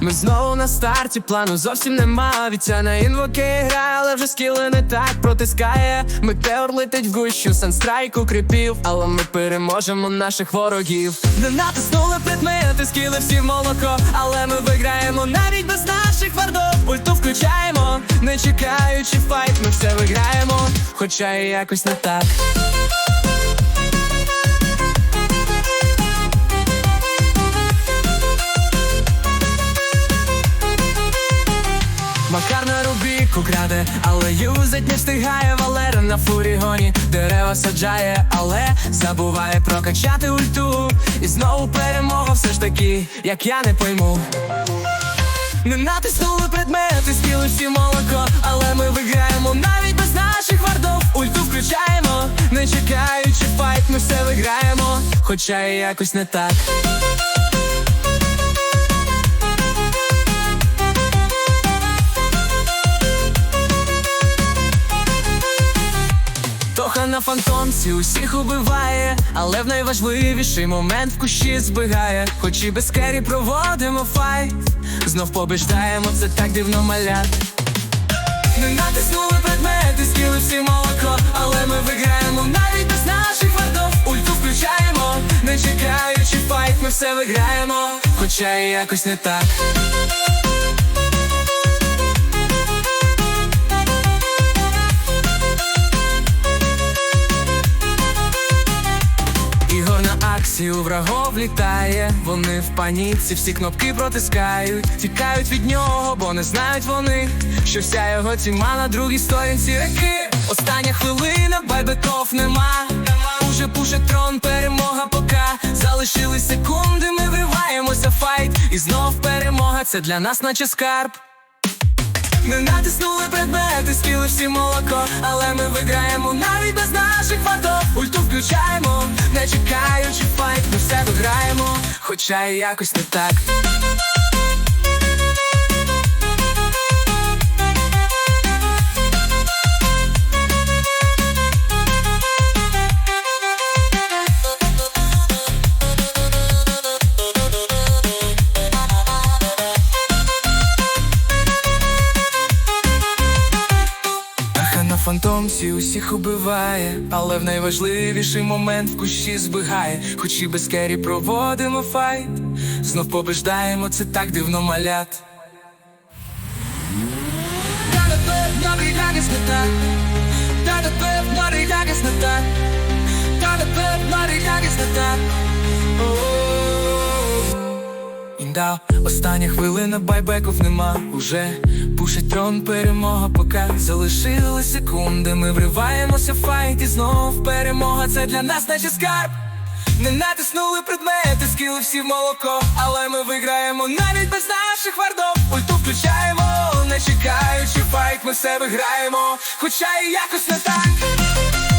Ми знову на старті, плану зовсім нема. Вітя на інвоки грає, але вже скіли не так протискає. Метеор летить в гущу, санстрайк укріпів, але ми переможемо наших ворогів. Не натиснули предмети, скіли всі молоко, але ми виграємо навіть без наших вардов. Ульту включаємо, не чекаючи файт, ми все виграємо, хоча і якось не так. Макар на рубіку краде, але юзать не встигає Валера на фурігоні. Дерева саджає, але забуває прокачати ульту. І знову перемога все ж таки, як я не пойму. Не натиснули предмети, скіли всі молоко, але ми виграємо навіть без наших вардов. Ульту включаємо, не чекаючи файт, ми все виграємо, хоча і якось не так. На фантомці усіх убиває, але в найважливіший момент в кущі збігає. Хоч і без кері проводимо файт, знов побеждаємо, це так дивно малят. Не натиснули предмети, скіли всі молоко, але ми виграємо навіть без наших вартов. Ульту включаємо, не чекаючи файт, ми все виграємо, хоча і якось не так. Акцію врагов літає, вони в паніці, всі кнопки протискають, тікають від нього, бо не знають вони, що вся його тіма на другій сторінці реки. Остання хвилина, байбеков нема. Уже пуше трон, перемога пока. Залишились секунди, ми вриваємося файт. І знов перемога, це для нас наче скарб. Не натиснули предмети, скіли всі молоко, але ми виграємо навіть без наших вартов Ульту включаємо, не файт, ми все виграємо, хоча і якось не так. На фантомці усіх убиває, але в найважливіший момент в кущі збігає. Хоч і без кері проводимо файт, знов побеждаємо, це так дивно малят. Та тепер новий якісь не так, та тепер новий якісь не так, не остання хвилина байбеків нема. Уже Пушить трон, перемога пока. Залишили секунди, ми вриваємося в файт І знов перемога, це для нас наче скарб. Не натиснули предмети, скіли всі в молоко. Але ми виграємо навіть без наших вардов. Ульту включаємо, не чекаючи файт, ми все виграємо. Хоча і якось не так